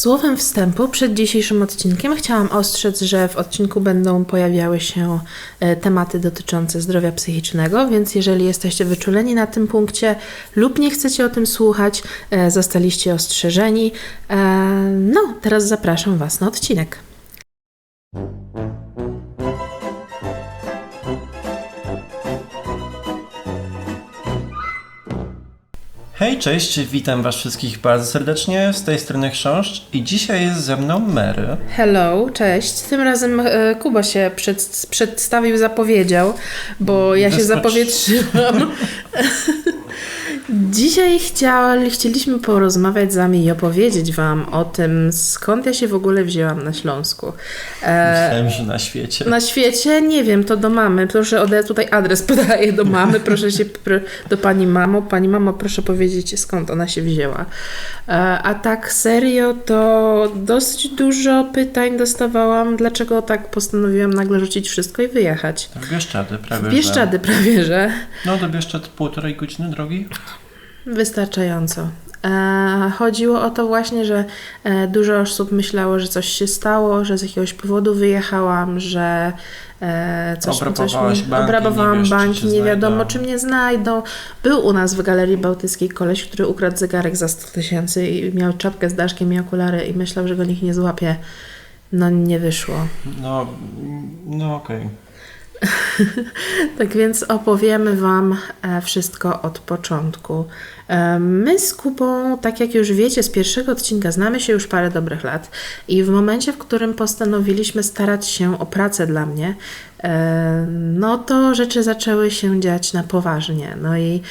Słowem wstępu przed dzisiejszym odcinkiem chciałam ostrzec, że w odcinku będą pojawiały się e, tematy dotyczące zdrowia psychicznego, więc jeżeli jesteście wyczuleni na tym punkcie lub nie chcecie o tym słuchać, e, zostaliście ostrzeżeni. E, No, teraz zapraszam Was na odcinek. Hej, cześć, witam was wszystkich bardzo serdecznie, z tej strony Chrząszcz i dzisiaj jest ze mną Mary. Hello, cześć. Tym razem e, Kuba się przed, przedstawił, zapowiedział, bo ja się Wyskocz. zapowietrzyłam. Dzisiaj chciał, chcieliśmy porozmawiać z wami i opowiedzieć wam o tym, skąd ja się w ogóle wzięłam na Śląsku. E, Myślałem, że na świecie. na świecie, nie wiem, to do mamy. Proszę, ode, tutaj adres podaję do mamy. Proszę się do pani mamo. Pani mamo, proszę powiedzieć, skąd ona się wzięła. E, a tak serio, to dosyć dużo pytań dostawałam, dlaczego tak postanowiłam nagle rzucić wszystko i wyjechać. W Bieszczady prawie, W Bieszczady prawie, że że... No, do Bieszczad półtorej godziny drogi? Wystarczająco. E, chodziło o to właśnie, że e, dużo osób myślało, że coś się stało, że z jakiegoś powodu wyjechałam, że e, coś, coś banki, obrabowałam nie wiesz, czy banki, nie wiadomo znajdą. czy mnie znajdą. Był u nas w Galerii Bałtyckiej koleś, który ukradł zegarek za 100 tysięcy i miał czapkę z daszkiem i okulary i myślał, że go nikt nie złapie. No nie wyszło. No, no okej. Tak więc opowiemy Wam e, wszystko od początku. E, My z Kubą, tak jak już wiecie, z pierwszego odcinka znamy się już parę dobrych lat i w momencie, w którym postanowiliśmy starać się o pracę dla mnie, e, no to rzeczy zaczęły się dziać na poważnie. No i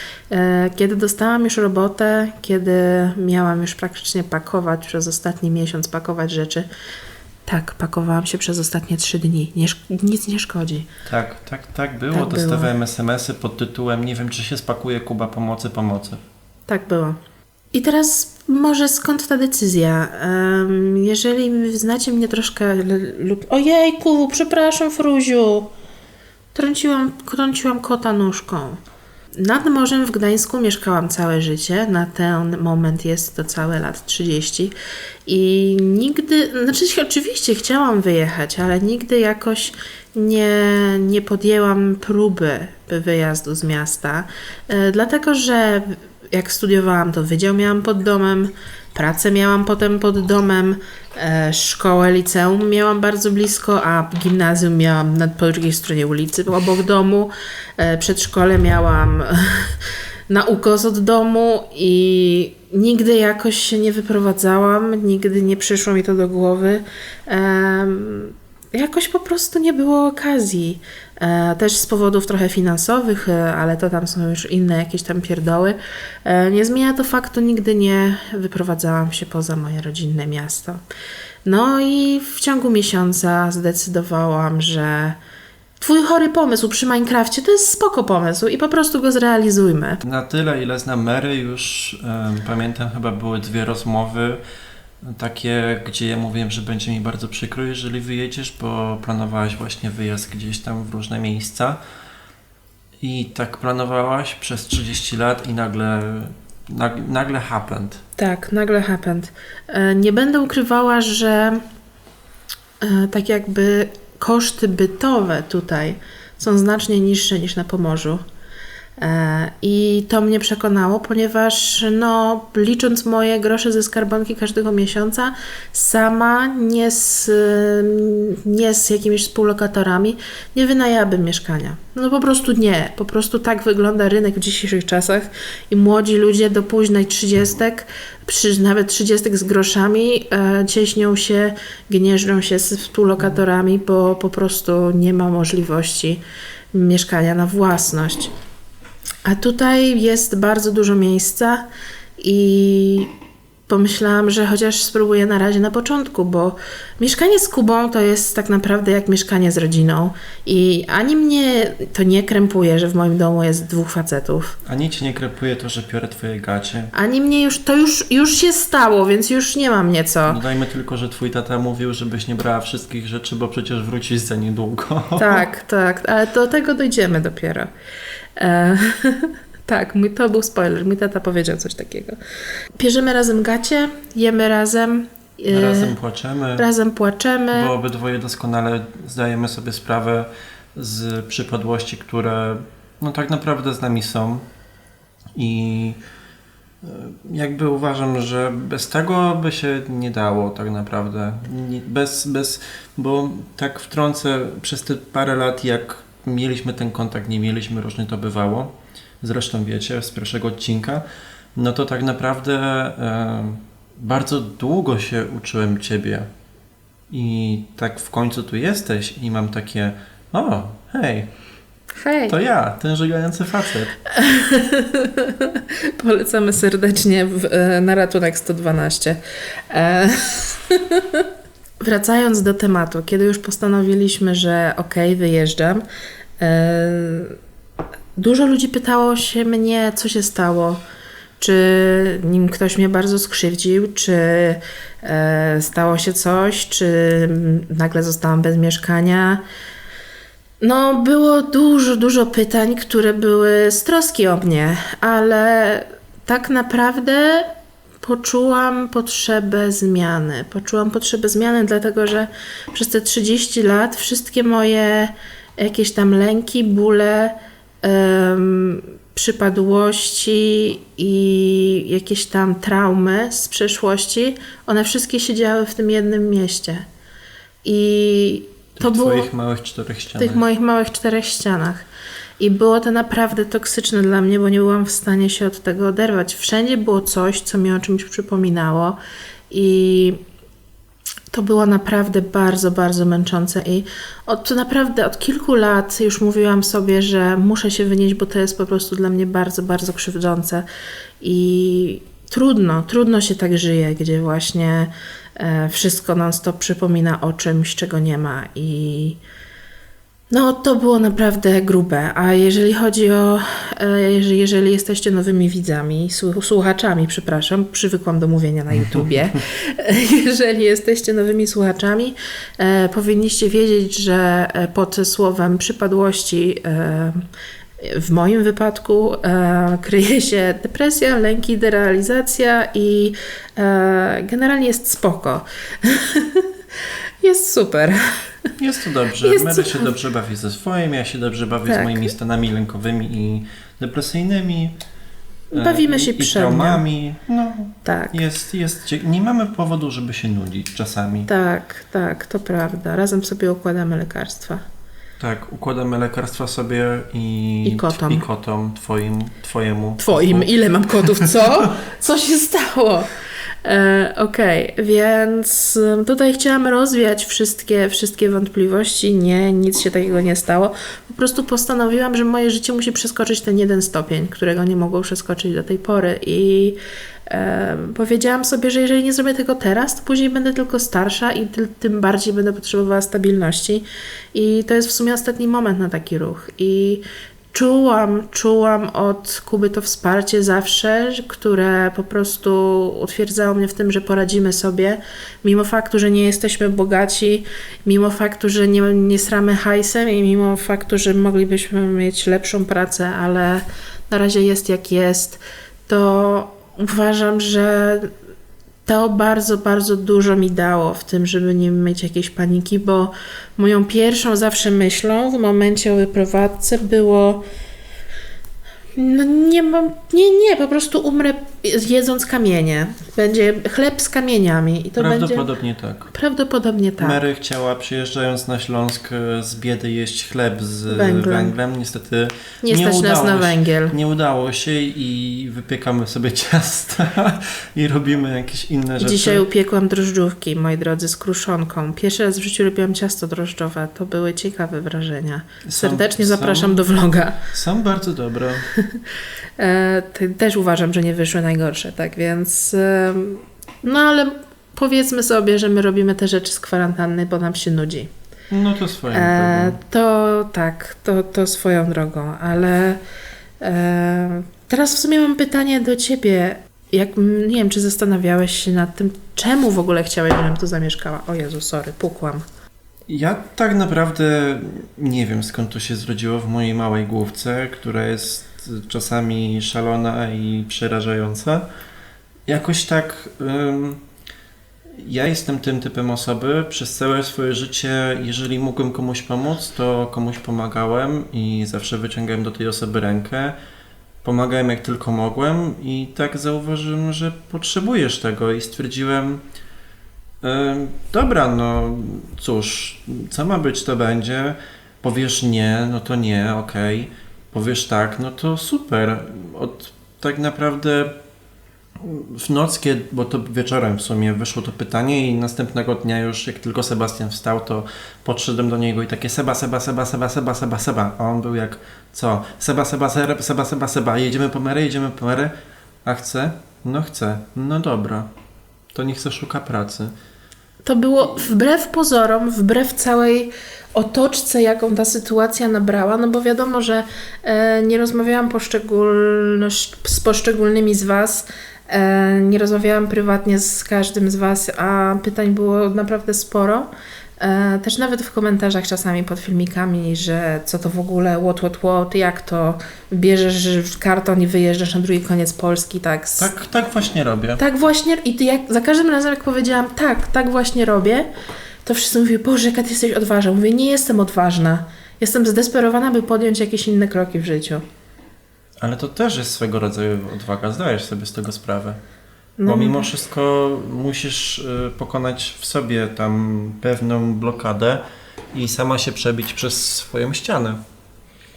kiedy dostałam już robotę, kiedy miałam już praktycznie pakować przez ostatni miesiąc, pakować rzeczy, tak, pakowałam się przez ostatnie trzy dni. Nie, nic nie szkodzi. Tak, tak, tak było. Tak było. Dostawałem SMS-y pod tytułem Nie wiem, czy się spakuje Kuba pomocy, pomocy. Tak było. I teraz może skąd ta decyzja? Jeżeli znacie mnie troszkę lub... Ojejku, przepraszam Fruziu. Trąciłam, trąciłam kota nóżką. Nad morzem w Gdańsku mieszkałam całe życie. Na ten moment jest to całe lat 30. I nigdy, znaczy oczywiście chciałam wyjechać, ale nigdy jakoś nie, nie podjęłam próby wyjazdu z miasta. E, dlatego, że jak studiowałam, to wydział miałam pod domem, pracę miałam potem pod domem, e, szkołę, liceum miałam bardzo blisko, a gimnazjum miałam na, po drugiej stronie ulicy, obok domu. E, przedszkole miałam na ukos od domu i nigdy jakoś się nie wyprowadzałam, nigdy nie przyszło mi to do głowy. Jakoś po prostu nie było okazji. E, też z powodów trochę finansowych, e, ale to tam są już inne jakieś tam pierdoły. E, nie zmienia to faktu, nigdy nie wyprowadzałam się poza moje rodzinne miasto. No i w ciągu miesiąca zdecydowałam, że twój chory pomysł przy Minecrafcie to jest spoko pomysł i po prostu go zrealizujmy. Na tyle, ile znam Mary, już em, pamiętam, chyba były dwie rozmowy takie, gdzie ja mówiłem, że będzie mi bardzo przykro, jeżeli wyjedziesz, bo planowałaś właśnie wyjazd gdzieś tam w różne miejsca i tak planowałaś przez 30 lat i nagle, nagle, nagle happened. Tak, nagle happened. E, Nie będę ukrywała, że e, tak jakby koszty bytowe tutaj są znacznie niższe niż na Pomorzu. E, I to mnie przekonało, ponieważ no, licząc moje grosze ze skarbonki każdego miesiąca, sama nie z, nie z jakimiś współlokatorami nie wynajęłabym mieszkania. No po prostu nie. Po prostu tak wygląda rynek w dzisiejszych czasach i młodzi ludzie do późnej trzydziestek, nawet trzydziestek z groszami, e, cieśnią się, gnieżdżą się z współlokatorami, bo po prostu nie ma możliwości mieszkania na własność. A tutaj jest bardzo dużo miejsca i pomyślałam, że chociaż spróbuję na razie na początku, bo mieszkanie z Kubą to jest tak naprawdę jak mieszkanie z rodziną i ani mnie to nie krępuje, że w moim domu jest dwóch facetów, Ani cię nie krepuje to, że piorę twoje gacie. ani mnie już, to już, już się stało, więc już nie mam nieco. Dodajmy tylko, że twój tata mówił, żebyś nie brała wszystkich rzeczy, bo przecież wrócisz za niedługo. Tak, tak, ale do tego dojdziemy dopiero. E, tak, mój, to był spoiler. Mój tata powiedział coś takiego. Bierzemy razem gacie, jemy razem E, Razem płaczemy, razem płaczemy. bo obydwoje doskonale zdajemy sobie sprawę z przypadłości, które no tak naprawdę z nami są. I e, jakby uważam, że bez tego by się nie dało tak naprawdę. Bez, bez, bo tak wtrącę, przez te parę lat jak mieliśmy ten kontakt, nie mieliśmy, różnie to bywało. Zresztą wiecie, z pierwszego odcinka, no to tak naprawdę e, bardzo długo się uczyłem Ciebie. I tak w końcu tu jesteś i mam takie, o, hej, Hej, to ja, ten żygający facet. polecamy serdecznie w, e, na ratunek 112. E, wracając do tematu, kiedy już postanowiliśmy, że okej, wyjeżdżam, e, dużo ludzi pytało się mnie, co się stało. Czy nim ktoś mnie bardzo skrzywdził, czy e, stało się coś, czy nagle zostałam bez mieszkania. No, było dużo, dużo pytań, które były z troski o mnie, ale tak naprawdę poczułam potrzebę zmiany. Poczułam potrzebę zmiany, dlatego że przez te 30 lat wszystkie moje jakieś tam lęki, bóle, em, przypadłości i jakieś tam traumy z przeszłości, one wszystkie siedziały w tym jednym mieście. I W to było twoich małych czterech w ścianach. tych moich małych czterech ścianach. I było to naprawdę toksyczne dla mnie, bo nie byłam w stanie się od tego oderwać. Wszędzie było coś, co mi o czymś przypominało, i to było naprawdę bardzo, bardzo męczące. I od naprawdę od kilku lat już mówiłam sobie, że muszę się wynieść, bo to jest po prostu dla mnie bardzo, bardzo krzywdzące. I trudno, trudno się tak żyje, gdzie właśnie e, wszystko non-stop przypomina o czymś, czego nie ma. I no, to było naprawdę grube. A jeżeli chodzi o. e, Jeżeli, jesteście nowymi widzami, słu- słuchaczami, przepraszam, przywykłam do mówienia na YouTubie. jeżeli jesteście nowymi słuchaczami, e, powinniście wiedzieć, że e, pod słowem przypadłości. W moim wypadku e, kryje się depresja, lęki, derealizacja i e, generalnie jest spoko. jest super. Jest to dobrze. Jest Mary to- się dobrze bawi ze swoim, ja się dobrze bawię Tak. z moimi stanami lękowymi i depresyjnymi. e, Bawimy się i, traumami. No, Tak. jest, jest, nie mamy powodu, żeby się nudzić czasami. Tak, tak, to prawda. Razem sobie układamy lekarstwa. Tak, układamy lekarstwa sobie i, I kotom. i kotom twoim, twojemu. Twoim, ile mam kotów, co? Co się stało? E, Okej, więc ym, tutaj chciałam rozwiać wszystkie, wszystkie wątpliwości. Nie, nic się takiego nie stało. Po prostu postanowiłam, że moje życie musi przeskoczyć ten jeden stopień, którego nie mogło przeskoczyć do tej pory. I e, powiedziałam sobie, że jeżeli nie zrobię tego teraz, to później będę tylko starsza i ty, tym bardziej będę potrzebowała stabilności. I to jest w sumie ostatni moment na taki ruch. I Czułam, czułam od Kuby to wsparcie zawsze, które po prostu utwierdzało mnie w tym, że poradzimy sobie, mimo faktu, że nie jesteśmy bogaci, mimo faktu, że nie, nie sramy hajsem i mimo faktu, że moglibyśmy mieć lepszą pracę, ale na razie jest jak jest, to uważam, że to bardzo, bardzo dużo mi dało w tym, żeby nie mieć jakiejś paniki, bo moją pierwszą zawsze myślą w momencie o wyprowadzce było no nie mam, nie, nie, po prostu umrę jedząc kamienie. Będzie chleb z kamieniami i to będzie Prawdopodobnie tak. prawdopodobnie tak. Mary chciała przyjeżdżając na Śląsk e, z biedy jeść chleb z Węglem. węglem. Niestety nie nie stać nas udało na się. węgiel. nie udało się i wypiekamy sobie ciasta i robimy jakieś inne rzeczy. Dzisiaj upiekłam drożdżówki, moi drodzy, z kruszonką. Pierwszy raz w życiu robiłam ciasto drożdżowe. To były ciekawe wrażenia. Są- Serdecznie są- zapraszam do vloga. Są bardzo dobre. E, te- też uważam, że nie wyszły najgorsze, tak więc. no ale powiedzmy sobie, że my robimy te rzeczy z kwarantanny, bo nam się nudzi. No to swoją E, drogą. to tak, to, to swoją drogą, ale e, teraz w sumie mam pytanie do ciebie. Jak, nie wiem, czy zastanawiałeś się nad tym, czemu w ogóle chciałeś, żebym tu zamieszkała? O Jezu, sorry, pukłam. Ja tak naprawdę nie wiem skąd to się zrodziło w mojej małej główce, która jest czasami szalona i przerażająca. Jakoś tak. ym, ja jestem tym typem osoby. Przez całe swoje życie, jeżeli mógłbym komuś pomóc, to komuś pomagałem i zawsze wyciągałem do tej osoby rękę. Pomagałem jak tylko mogłem i tak zauważyłem, że potrzebujesz tego i stwierdziłem, "Ym, dobra, no cóż, co ma być, to będzie. Powiesz nie, no to nie, okej. Powiesz tak, no to super. Od tak naprawdę w noc, kiedy, bo to wieczorem w sumie wyszło to pytanie i następnego dnia już jak tylko Sebastian wstał, to podszedłem do niego i takie Seba, Seba, Seba, Seba, Seba, Seba, Seba. A on był jak, co? Seba, Seba, Seba, Seba, Seba, Seba. Jedziemy po merę, jedziemy po merę. A chce? No chce. No dobra. To niech szuka pracy. To było wbrew pozorom, wbrew całej otoczce, jaką ta sytuacja nabrała, no bo wiadomo, że e, nie rozmawiałam z poszczególnymi z Was, e, nie rozmawiałam prywatnie z każdym z Was, a pytań było naprawdę sporo. E, też nawet w komentarzach czasami pod filmikami, że co to w ogóle, what, what, what, jak to bierzesz karton i wyjeżdżasz na drugi koniec Polski, tak, z, Tak, tak właśnie robię. tak właśnie, i jak, za każdym razem jak powiedziałam, tak, tak właśnie robię, to wszyscy mówią, Boże, jaka ty jesteś odważna. Mówię, nie jestem odważna. Jestem zdesperowana, by podjąć jakieś inne kroki w życiu. Ale to też jest swego rodzaju odwaga, zdajesz sobie z tego sprawę. No, Bo mimo wszystko musisz y, pokonać w sobie tam pewną blokadę i sama się przebić przez swoją ścianę.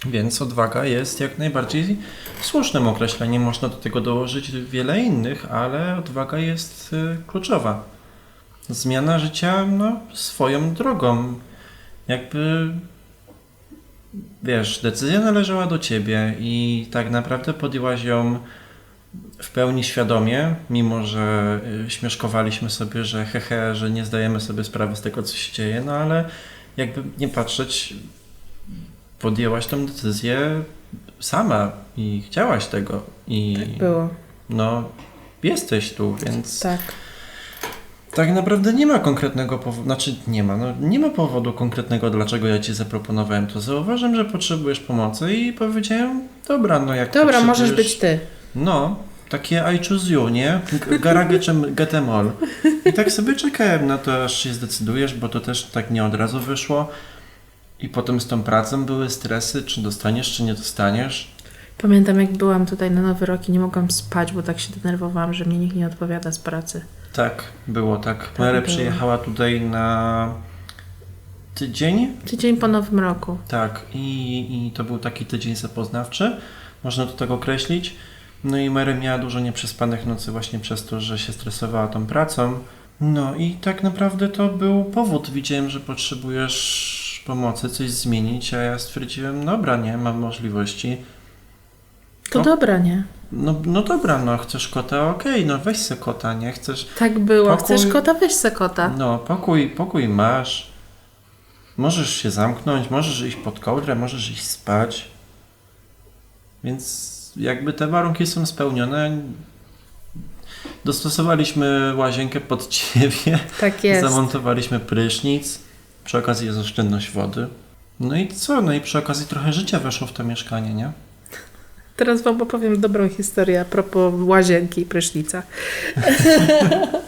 Więc odwaga jest jak najbardziej słusznym określeniem. Można do tego dołożyć wiele innych, ale odwaga jest y, kluczowa. Zmiana życia no, swoją drogą. Jakby wiesz, decyzja należała do ciebie i tak naprawdę podjęłaś ją w pełni świadomie, mimo że y, śmieszkowaliśmy sobie, że hehe, że nie zdajemy sobie sprawy z tego, co się dzieje, no ale jakby nie patrzeć, podjęłaś tą decyzję sama i chciałaś tego i tak było. no jesteś tu, więc Tak. tak naprawdę nie ma konkretnego powodu, znaczy nie ma, no nie ma powodu konkretnego, dlaczego ja Ci zaproponowałem to. Zauważyłem, że potrzebujesz pomocy i powiedziałem, dobra, no jak Dobra, możesz być ty. No, takie I choose you, nie? Garage czy get em all. I tak sobie czekałem na to, aż się zdecydujesz, bo to też tak nie od razu wyszło. I potem z tą pracą były stresy, czy dostaniesz, czy nie dostaniesz. Pamiętam, jak byłam tutaj na Nowy Rok i nie mogłam spać, bo tak się denerwowałam, że mnie nikt nie odpowiada z pracy. Tak, było tak. Mary było. przyjechała tutaj na tydzień. Tydzień po Nowym Roku. Tak, i, i to był taki tydzień zapoznawczy, można to tak określić. No i Mary miała dużo nieprzespanych nocy właśnie przez to, że się stresowała tą pracą. No i tak naprawdę to był powód. Widziałem, że potrzebujesz pomocy, coś zmienić, a ja stwierdziłem, dobra, nie, mam możliwości. To No. dobra, nie? No, no dobra, no chcesz kota, okej, no weź se kota, nie? Chcesz, Tak było. Pokój- Chcesz kota? Weź se kota. no pokój, pokój masz. Możesz się zamknąć, możesz iść pod kołdrę, możesz iść spać. Więc jakby te warunki są spełnione. Dostosowaliśmy łazienkę pod ciebie, Tak jest. zamontowaliśmy prysznic. Przy okazji jest oszczędność wody. No i co? No i przy okazji trochę życia weszło w to mieszkanie, nie? Teraz Wam opowiem dobrą historię a propos łazienki i prysznica.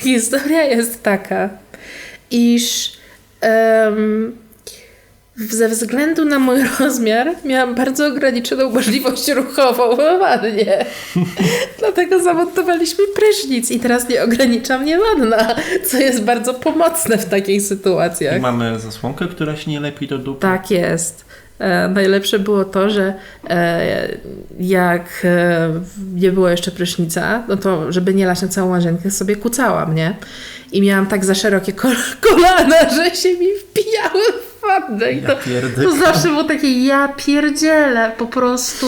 Historia jest taka, iż em, ze względu na mój rozmiar miałam bardzo ograniczoną możliwość ruchową w wannie. Dlatego zamontowaliśmy prysznic i teraz nie ogranicza mnie wanna, co jest bardzo pomocne w takich I sytuacjach. mamy zasłonkę, która się nie lepi do dupy. Tak jest. E, najlepsze było to, że e, jak e, nie było jeszcze prysznica, no to żeby nie lać na całą łazienkę, sobie kucałam, nie? I miałam tak za szerokie kol kolana, że się mi wpijały w wannę. I Ja to, to zawsze było takie, ja pierdzielę, po prostu...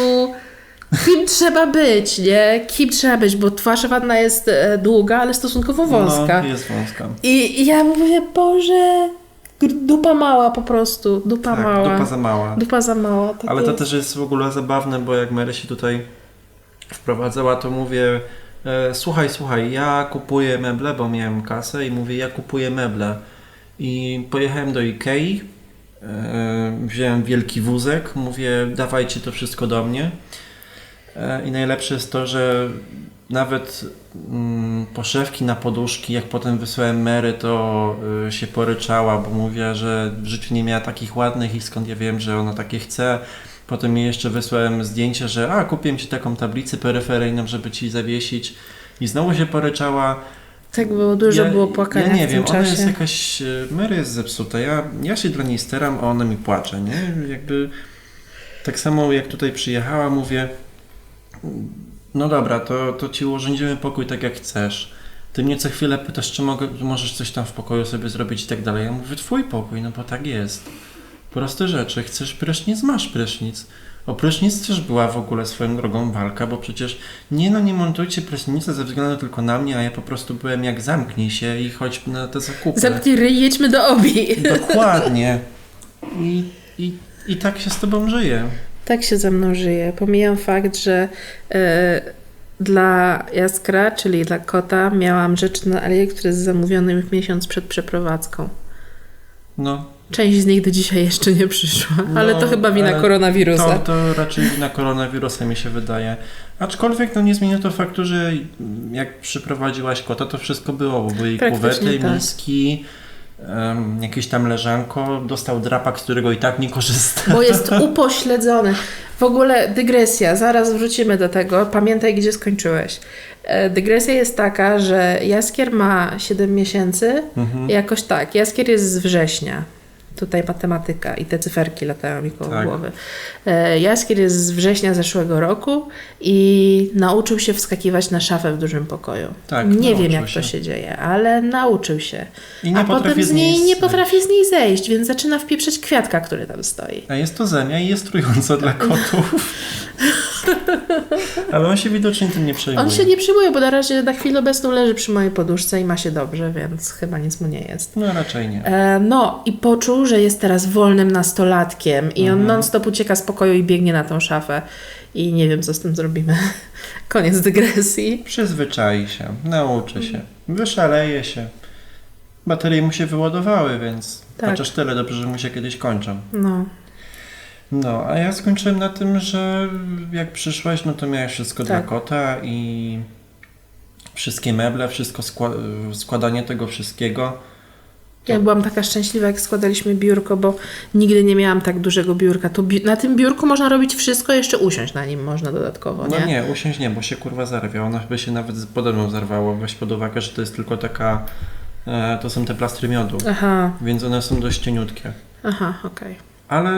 Kim trzeba być, nie? Kim trzeba być, bo wasza wanna jest e, długa, ale stosunkowo wąska. No, jest wąska. I, I ja mówię, Boże, dupa mała po prostu, dupa Tak, mała. dupa za mała. Dupa za mała. Tak Ale to jest. też jest w ogóle zabawne, bo jak Mary się tutaj wprowadzała, to mówię e, słuchaj, słuchaj, ja kupuję meble, bo miałem kasę i mówię, ja kupuję meble. I pojechałem do Ikei, wziąłem wielki wózek, mówię, dawajcie to wszystko do mnie. E, I najlepsze jest to, że nawet mm, poszewki na poduszki, jak potem wysłałem Mary, to y, się poryczała, bo mówiła, że w życiu nie miała takich ładnych i skąd ja wiem, że ona takie chce. Potem jej jeszcze wysłałem zdjęcie, że a, kupiłem Ci taką tablicę peryferyjną, żeby Ci zawiesić. I znowu się poryczała. Tak było, dużo ja, było płakania Ja nie w wiem, tym ona czasie. jest jakaś... y, Mary jest zepsuta. Ja, ja się dla niej staram, a ona mi płacze, nie? Jakby... Tak samo jak tutaj przyjechała, mówię no dobra, to, to Ci urządzimy pokój tak jak chcesz. Ty mnie co chwilę pytasz, czy mogę, możesz coś tam w pokoju sobie zrobić i tak dalej. Ja mówię, Twój pokój, no bo tak jest. Proste rzeczy. Chcesz prysznic? Masz prysznic. O prysznic też była w ogóle swoją drogą walka, bo przecież nie no, nie montujcie prysznica ze względu tylko na mnie, a ja po prostu byłem jak zamknij się i chodź na te zakupy. Zamknij ryj, jedźmy do obi. Dokładnie. I, i, I tak się z Tobą żyje. Tak się ze mną żyje. Pomijam fakt, że e, dla Jaskra, czyli dla kota, miałam rzeczy na AliExpress zamówione już miesiąc przed przeprowadzką. No, Część z nich do dzisiaj jeszcze nie przyszła, No, ale to chyba wina koronawirusa. To, to raczej na koronawirusa mi się wydaje. Aczkolwiek no nie zmienia to faktu, że jak przyprowadziłaś kota, to wszystko było, bo były kuwety, tak. miski, um, jakieś tam leżanko, dostał drapak, z którego i tak nie korzysta. Bo jest upośledzony. W ogóle dygresja, zaraz wrócimy do tego. Pamiętaj, gdzie skończyłeś. E, Dygresja jest taka, że Jaskier ma 7 miesięcy. Mhm. Jakoś tak. Jaskier jest z września. Tutaj matematyka i te cyferki latają mi koło Tak. głowy. E, Jaskier jest z września zeszłego roku i nauczył się wskakiwać na szafę w dużym pokoju. Tak, nie wiem, jak się. to się dzieje, ale nauczył się. I nie A potem z niej nie potrafi z niej zejść, więc zaczyna wpieprzeć kwiatka, który tam stoi. A jest to zemia i jest trująco dla kotów. Ale on się widocznie tym nie przejmuje. On się nie przyjmuje, bo na razie na chwilę obecną leży przy mojej poduszce i ma się dobrze, więc chyba nic mu nie jest. No raczej nie. E, no i poczuł, że jest teraz wolnym nastolatkiem i on non-stop ucieka z pokoju i biegnie na tą szafę. I nie wiem, co z tym zrobimy. Koniec dygresji. Przyzwyczai się, nauczy się, wyszaleje się. Baterie mu się wyładowały, więc Tak. chociaż tyle dobrze, że mu się kiedyś kończą. No, No, a ja skończyłem na tym, że jak przyszłaś, no to miałeś wszystko Tak. dla kota i wszystkie meble, wszystko skła- składanie tego wszystkiego. Ja byłam taka szczęśliwa, jak składaliśmy biurko, bo nigdy nie miałam tak dużego biurka. To bi- na tym biurku można robić wszystko, jeszcze usiąść na nim można dodatkowo, nie? No nie, usiąść nie, bo się kurwa zarwia. Ona by się nawet z- pode mną zarwało. Weź pod uwagę, że to jest tylko taka, e, to są te plastry miodu, Aha, więc one są dość cieniutkie. aha, okej. Ale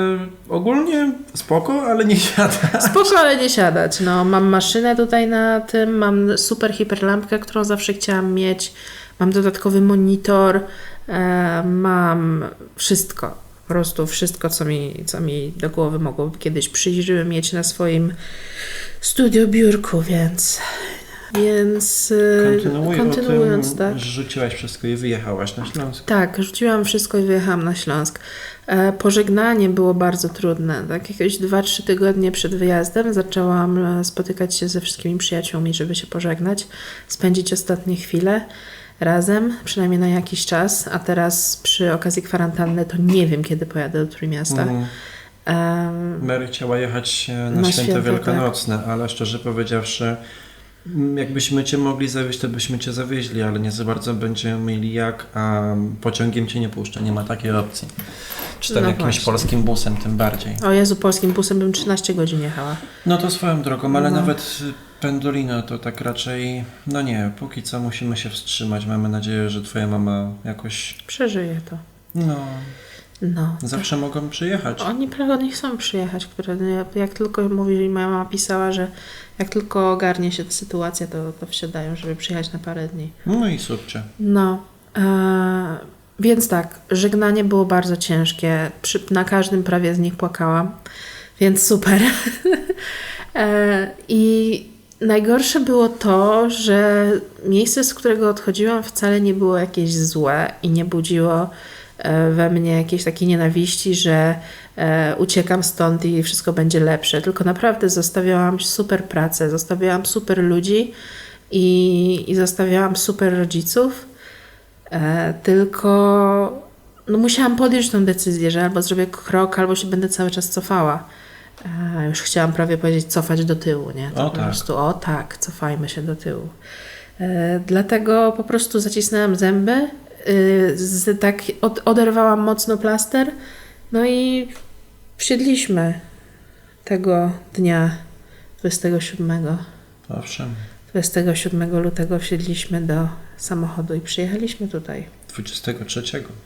ogólnie spoko, ale nie siada. Spoko, ale nie siadać. No, mam maszynę tutaj na tym, mam super hiperlampkę, którą zawsze chciałam mieć, mam dodatkowy monitor, e, mam wszystko. Po prostu wszystko, co mi, co mi do głowy mogłoby kiedyś przyjść, żeby mieć na swoim studio biurku, więc... Więc Kontynuuj kontynuując, tym, tak. rzuciłaś wszystko i wyjechałaś na Śląsk. Tak, rzuciłam wszystko i wyjechałam na Śląsk. E, pożegnanie było bardzo trudne. Tak jakieś 2-3 tygodnie przed wyjazdem zaczęłam e, spotykać się ze wszystkimi przyjaciółmi, żeby się pożegnać, spędzić ostatnie chwile razem, przynajmniej na jakiś czas. A teraz przy okazji kwarantanny to nie wiem, kiedy pojadę do Trójmiasta. Mm. Em, Mary chciała jechać e, na, Na święta święta, tak. wielkanocne, ale szczerze powiedziawszy, jakbyśmy cię mogli zawieźć, to byśmy cię zawieźli, ale nie za bardzo będziemy mieli jak, a pociągiem cię nie puszcza, nie ma takiej opcji. Czy tam No jakimś właśnie. polskim busem tym bardziej. o Jezu, polskim busem bym 13 godzin jechała. No to swoją drogą, ale No. nawet Pendolino to tak raczej, no nie, póki co musimy się wstrzymać. Mamy nadzieję, że twoja mama jakoś, Przeżyję to. no, No. zawsze mogą przyjechać. Oni prawdopodobnie chcą przyjechać, które jak tylko mówi, moja mama pisała, że jak tylko ogarnie się ta sytuacja, to, to wsiadają, żeby przyjechać na parę dni. No i subcie. No, e, więc tak, żegnanie było bardzo ciężkie. Przy, na każdym prawie z nich płakałam, więc super. e, I najgorsze było to, że miejsce, z którego odchodziłam, wcale nie było jakieś złe i nie budziło e, we mnie jakiejś takiej nienawiści, że e, uciekam stąd i wszystko będzie lepsze. Tylko naprawdę zostawiałam super pracę, zostawiałam super ludzi i, i zostawiałam super rodziców. E, tylko no, musiałam podjąć tą decyzję, że albo zrobię krok, albo się będę cały czas cofała. A, już chciałam prawie powiedzieć cofać do tyłu, nie? To O, po tak. prostu, o tak, cofajmy się do tyłu. E, dlatego po prostu zacisnęłam zęby, y, z, tak od, oderwałam mocno plaster, no i wsiedliśmy tego dnia 27. Owszem, 27 lutego wsiedliśmy do samochodu i przyjechaliśmy tutaj. 23.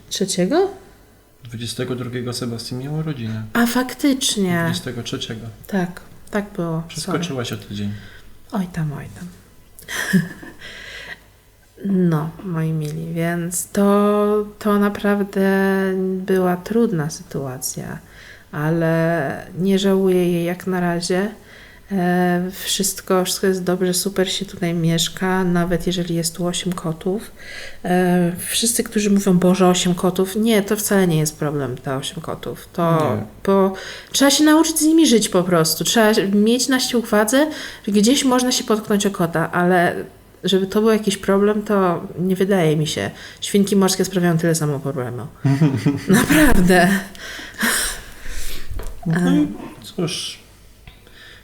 Trzeciego? 22 Sebastian miał urodziny. A faktycznie. 23. Tak, tak było. Sorry. Przeskoczyłaś o tydzień. Oj tam, oj tam. No, moi mili, więc to, to naprawdę była trudna sytuacja, ale nie żałuję jej jak na razie. E, Wszystko, wszystko jest dobrze, super się tutaj mieszka, nawet jeżeli jest tu 8 kotów. E, Wszyscy, którzy mówią, Boże, 8 kotów, nie, to wcale nie jest problem, te 8 kotów. To, Nie. bo trzeba się nauczyć z nimi żyć po prostu. Trzeba mieć na uwadze, że gdzieś można się potknąć o kota, ale żeby to był jakiś problem, to nie wydaje mi się. Świnki morskie sprawiają tyle samo problemu. Naprawdę. No i cóż.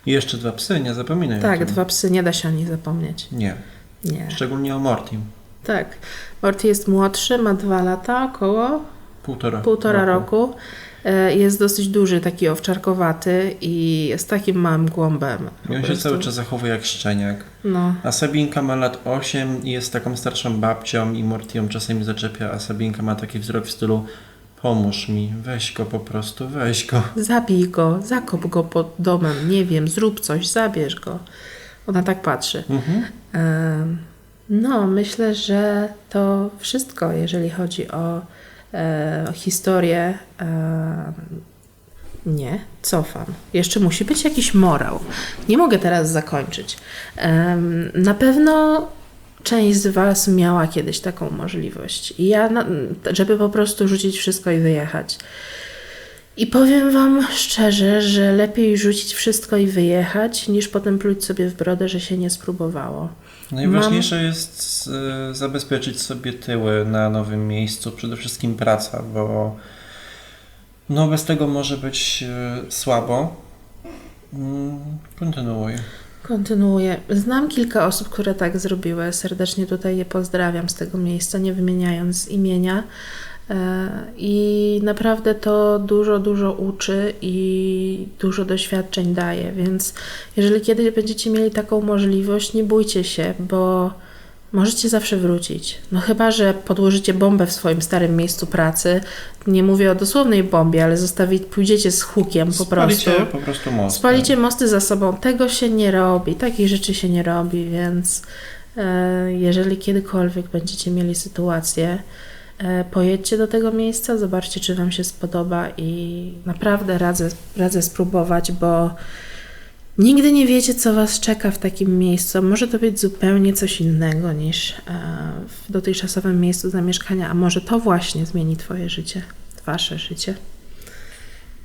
I jeszcze dwa psy, nie zapominaj Tak, dwa psy, nie da się o nich zapomnieć. Nie, Nie. szczególnie o Mortim. Tak. Morty jest młodszy, ma dwa lata około, Półtora, półtora roku. E, Jest dosyć duży, taki owczarkowaty i jest takim małym głąbem. I on się cały czas zachowuje jak szczeniak. No, A Sabinka ma lat 8 i jest taką starszą babcią i Morty ją czasami zaczepia, a Sabinka ma taki wzrok w stylu pomóż mi, weź go po prostu, weź go. zabij go, zakop go pod domem, nie wiem, zrób coś, zabierz go. Ona tak patrzy. Mhm. No, myślę, że to wszystko, jeżeli chodzi o e, historię. em, nie, cofam. Jeszcze musi być jakiś morał. Nie mogę teraz zakończyć. Em, na pewno część z Was miała kiedyś taką możliwość. I ja, żeby po prostu rzucić wszystko i wyjechać. I powiem Wam szczerze, że lepiej rzucić wszystko i wyjechać, niż potem pluć sobie w brodę, że się nie spróbowało. Najważniejsze jest e, zabezpieczyć sobie tyły na nowym miejscu, przede wszystkim praca, bo no bez tego może być e, słabo. Mm, Kontynuuj. Kontynuuję. Znam kilka osób, które tak zrobiły. Serdecznie tutaj je pozdrawiam z tego miejsca, nie wymieniając imienia. E, I naprawdę to dużo, dużo uczy i dużo doświadczeń daje. Więc jeżeli kiedyś będziecie mieli taką możliwość, nie bójcie się, bo możecie zawsze wrócić. No chyba, że podłożycie bombę w swoim starym miejscu pracy. Nie mówię o dosłownej bombie, ale zostawić, pójdziecie z hukiem po prostu. Spalicie po prostu most. Spalicie mosty za sobą. Tego się nie robi, takich rzeczy się nie robi, więc e, jeżeli kiedykolwiek będziecie mieli sytuację, e, pojedźcie do tego miejsca, zobaczcie, czy Wam się spodoba i naprawdę radzę, radzę spróbować, bo nigdy nie wiecie, co Was czeka w takim miejscu. Może to być zupełnie coś innego niż e, w dotychczasowym miejscu zamieszkania, a może to właśnie zmieni Twoje życie, Wasze życie.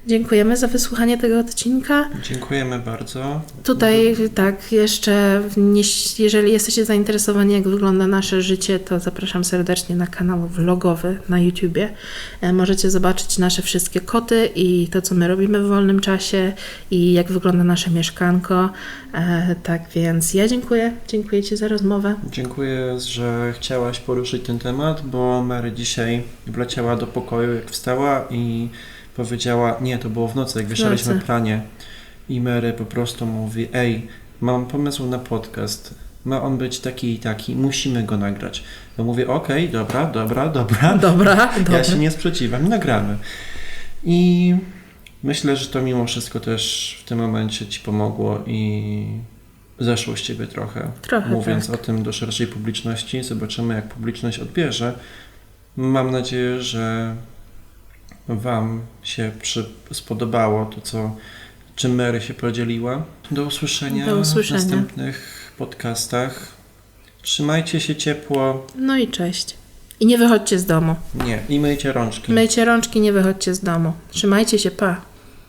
Dziękujemy za wysłuchanie tego odcinka. Dziękujemy bardzo. Tutaj tak, jeszcze jeżeli jesteście zainteresowani jak wygląda nasze życie, to zapraszam serdecznie na kanał vlogowy na YouTubie. E, Możecie zobaczyć nasze wszystkie koty i to, co my robimy w wolnym czasie i jak wygląda nasze mieszkanko. E, Tak więc ja dziękuję, dziękuję Ci za rozmowę. Dziękuję, że chciałaś poruszyć ten temat, bo Mary dzisiaj wleciała do pokoju, jak wstała i powiedziała, nie, to było w nocy, jak wieszaliśmy pranie. I Mary po prostu mówi, ej, mam pomysł na podcast, ma on być taki i taki, musimy go nagrać. Ja mówię, okej, dobra, dobra, dobra. Dobra, dobra. Ja się nie sprzeciwiam, nagramy. I myślę, że to mimo wszystko też w tym momencie Ci pomogło i zeszło z Ciebie trochę. Trochę Mówiąc tak. o tym do szerszej publiczności, zobaczymy jak publiczność odbierze. Mam nadzieję, że Wam się przy, spodobało to, co, czym Mary się podzieliła. Do usłyszenia, Do usłyszenia. w następnych podcastach. Trzymajcie się ciepło. No i cześć. I nie wychodźcie z domu. Nie, i myjcie rączki. Myjcie rączki, nie wychodźcie z domu. Trzymajcie się, pa.